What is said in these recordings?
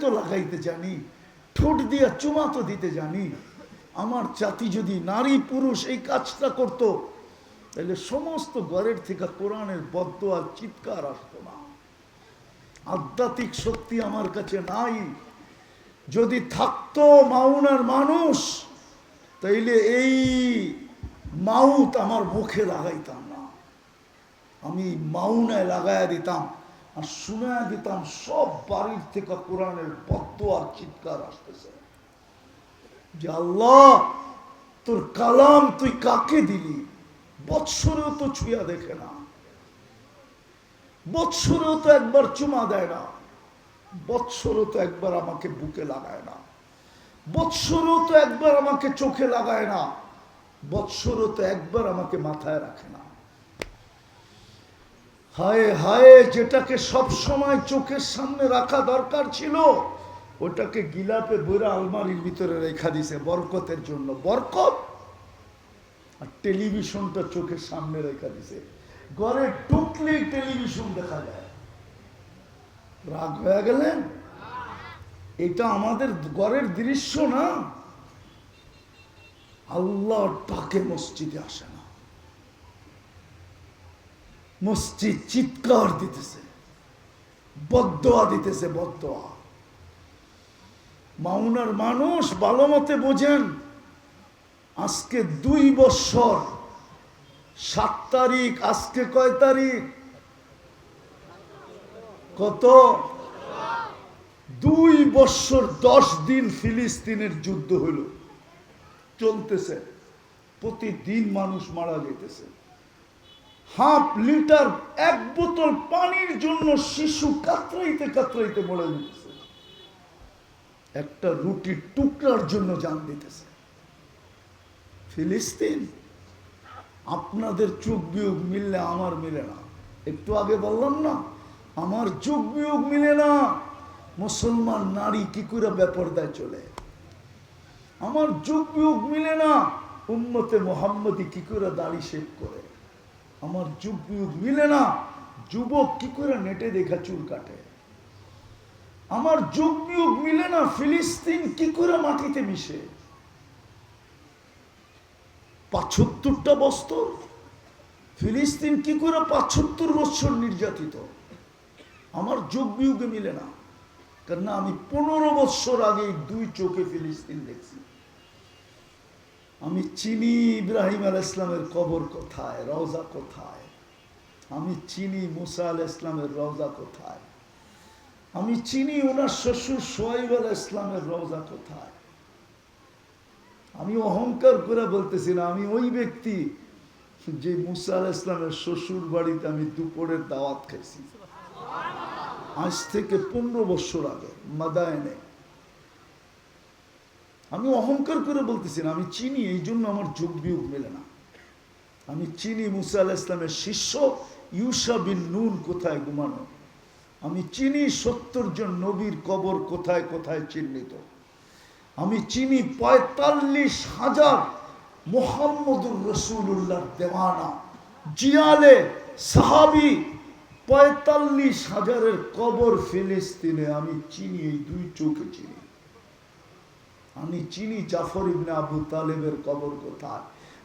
তো লাগাইতে জানি, ঠোঁট দিয়া চুমা তো দিতে জানি। আমার জাতি যদি নারী পুরুষ এই কাজটা করত, তাহলে সমস্ত ঘরের থেকে কোরআনের বদ্ধ আর চিৎকার আসতো না। আধ্যাত্মিক শক্তি আমার কাছে নাই। যদি থাকতো মাউনার মানুষ, তাইলে এই মাউত আমার মুখে লাগাইতাম না। আমি মাউনায় লাগাইয়া দিতাম। আর শুনে দিতাম সব বাড়ির থেকে কোরআনের বদ্ধ আর চিৎকার আসতেছে। যে আল্লাহ, তোর কালাম তুই কাকে দিলি? বৎসরেও তো ছুঁয়া দেখে না। বৎসরেও তো একবার চুমা দেয় না। বৎসরও তো একবার আমাকে বুকে লাগায় না। বৎসরও তো একবার আমাকে চোখে লাগায় না। বৎসরও তো একবার আমাকে মাথায় রাখে না। হায় হায়, যেটাকে সব সময় চোখের সামনে রাখা দরকার ছিল, ওটাকে গিলাপে বইরা আলমারির ভিতরে রেখা দিছে বরকতের জন্য। বরকত? আর টেলিভিশনটা চোখের সামনে রেখা দিছে। ঘরে ঢুকলেই টেলিভিশন দেখা যায়। রাগ হয়ে গেলেন? এটা আমাদের ঘরের দৃশ্য না? আল্লাহ ডাকে মসজিদে আসে না। মসজিদ চিৎকার দিতেছে বদোয়া দিতেছে বদোয়া মাউনার মানুষ ভালো মতে বোঝেন, আজকে দুই বছর, সাত তারিখ, আজকে কয় তারিখ? কত? দুই বছর দশ দিন ফিলিস্তিনের যুদ্ধ হইল চলতেছে, প্রতিদিন মানুষ মারা যেতেছে। হাফ লিটার এক বোতল পানির জন্য শিশু কাতরাইতে কাতরাইতে মরে যেতেছে। একটা রুটির টুকরার জন্য জান দিতেছে। ফিলিস্তিন, আপনাদের চোখ বিয়োগ মিললে আমার মিলে না। একটু আগে বললাম না, আমার চোখ বিয়োগ মিলে না। মুসলমান নারী কি করে ব্যাপার দেয় চলে? আমার যুগ বিয়োগ মিলে না। উম্মতে মোহাম্মদি কি করে দাড়ি শেভ করে? আমার যুগ বিয়োগ মিলে না। যুবক কি করে নেটে দেখা চুল কাটে? আমার যুগ বিয়োগ মিলে না, ফিলিস্তিন কি করে মাটিতে মিশে? পাঁচত্তরটা বস্তর? ফিলিস্তিন কি করে পাঁচত্তর বছর নির্যাতিত? আমার যোগ বিয়োগে মিলে না। কেননা আমি পনেরো বছর আগে দুই চোখে ফিলিস্তিন দেখছি। আমি চিনি ইব্রাহিম আল ইসলামের কবর কোথায়? রওজা কোথায়? আমি চিনি মুসা আল ইসলামের রওজা কোথায়? আমি চিনি ওনার শ্বশুর সোয়াইব আল ইসলামের রওজা কোথায়? আমি অহংকার করে বলতেছি না, আমি ওই ব্যক্তি যে মুসা আল ইসলামের শ্বশুর বাড়িতে আমি দুপুরের দাওয়াত খাইছি। আজ থেকে পনেরো বছর আগে, মাদায়নে। আমি অহংকার করে বলতেছি না, আমি চিনি, এই জন্য আমার যোগ বিয়োগ মেলে না। আমি চিনি মুসা আল ইসলামের শিষ্য, ইউসা বিন নুন কোথায় ঘুমানো? আমি চিনি সত্তর জন নবীর কবর কোথায় কোথায় চিহ্নিত? আমি চিনি পঁয়তাল্লিশ হাজার মোহাম্মদুর রসুল্লাহ দেওয়ানা। জিয়ালে সাহাবি পঁয়তাল্লিশ হাজারের কবর ফিলিস্তিনে আমি চিনি, এই দুই চোখে চিনি। আমি চিনি জাফর ইবনে আবু তালেবের কবর কোথায়?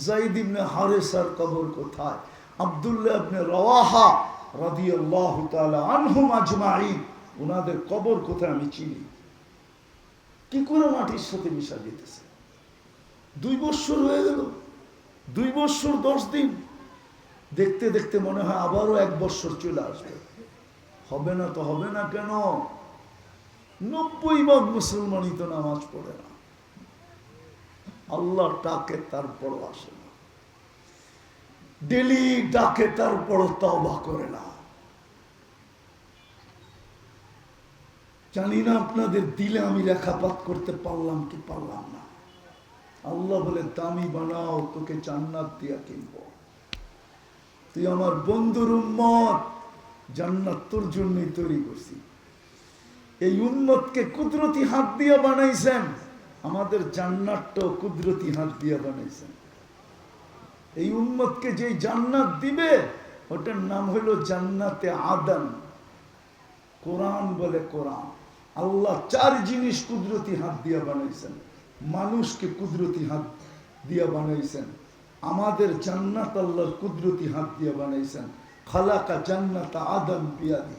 জাইদ ইবনে হারেসার কবর কোথায়? আবদুল্লাহ ইবনে রওয়াহা রাদিয়াল্লাহু তাআলা আনহুম আজমাইন ওনাদের কবর কোথায় আমি চিনি? কি করে মাটির সাথে মিশা যেতেছে? দুই বছর হয়ে গেল। দুই বছর, দশ দিন। দেখতে দেখতে মনে হয় আবারও এক বছর চলে আসবে। হবে না তো হবে না কেন? নব্বই ভাগ মুসলমানই তো নামাজ পড়ে না। আল্লাহ ডাকে তারপরও আসে না। ডেলি ডাকে তারপরও তবা করে না। জানি না আপনাদের দিলে আমি রেখাপাত করতে পারলাম কি পারলাম না। আল্লাহ বলে, দামি বানাও, তোকে জান্নাত দিয়া কিনব। তুই আমার বন্ধুর উম্মত, জান্নাত তোর জন্যই তৈরি করছি। এই উন্মতকে কুদরতি হাত দিয়ে বানাইছেন। আমাদের জান্নাতটাও কুদরতি হাত দিয়ে বানাইছেন। এই উম্মতকে যেই জান্নাত দিবে, ওটার নাম হলো জান্নাতে আদম। কোরআন বলে কোরআন। আল্লাহ চার জিনিস কুদরতি হাত দিয়া বানাইছেন। মানুষকে কুদরতি হাত দিয়া বানাইছেন। আমাদের জান্নাত আল্লাহর কুদরতি হাত দিয়া বানাইছেন। খালাকা জান্নাত আদম বিয়াদি।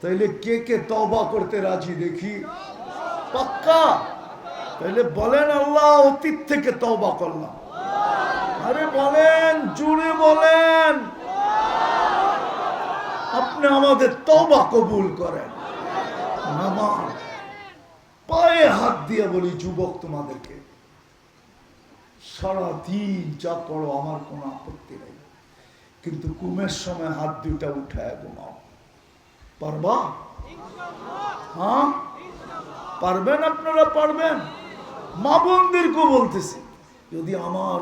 তাইলে কে কে তবা করতে রাজি দেখি? পাক্কা? তাইলে বলেন আল্লাহ, অতীত থেকে তবা করলাম। আরে বলেন, জুড়ে বলেন। আপনি আমাদের তবা কবুল করেন। পায়ে হাত দিয়ে বলি, যুবক তোমাদেরকে, সারাদিন যা করো, আমার কোনো আপত্তি নেই। কিন্তু কুমের সময় হাত দুইটা উঠায় ঘুমাও। পারবা? হ্যাঁ? পারবেন আপনারা পারবেন। মা বোনদেরকেও বলতেছি যদি আমার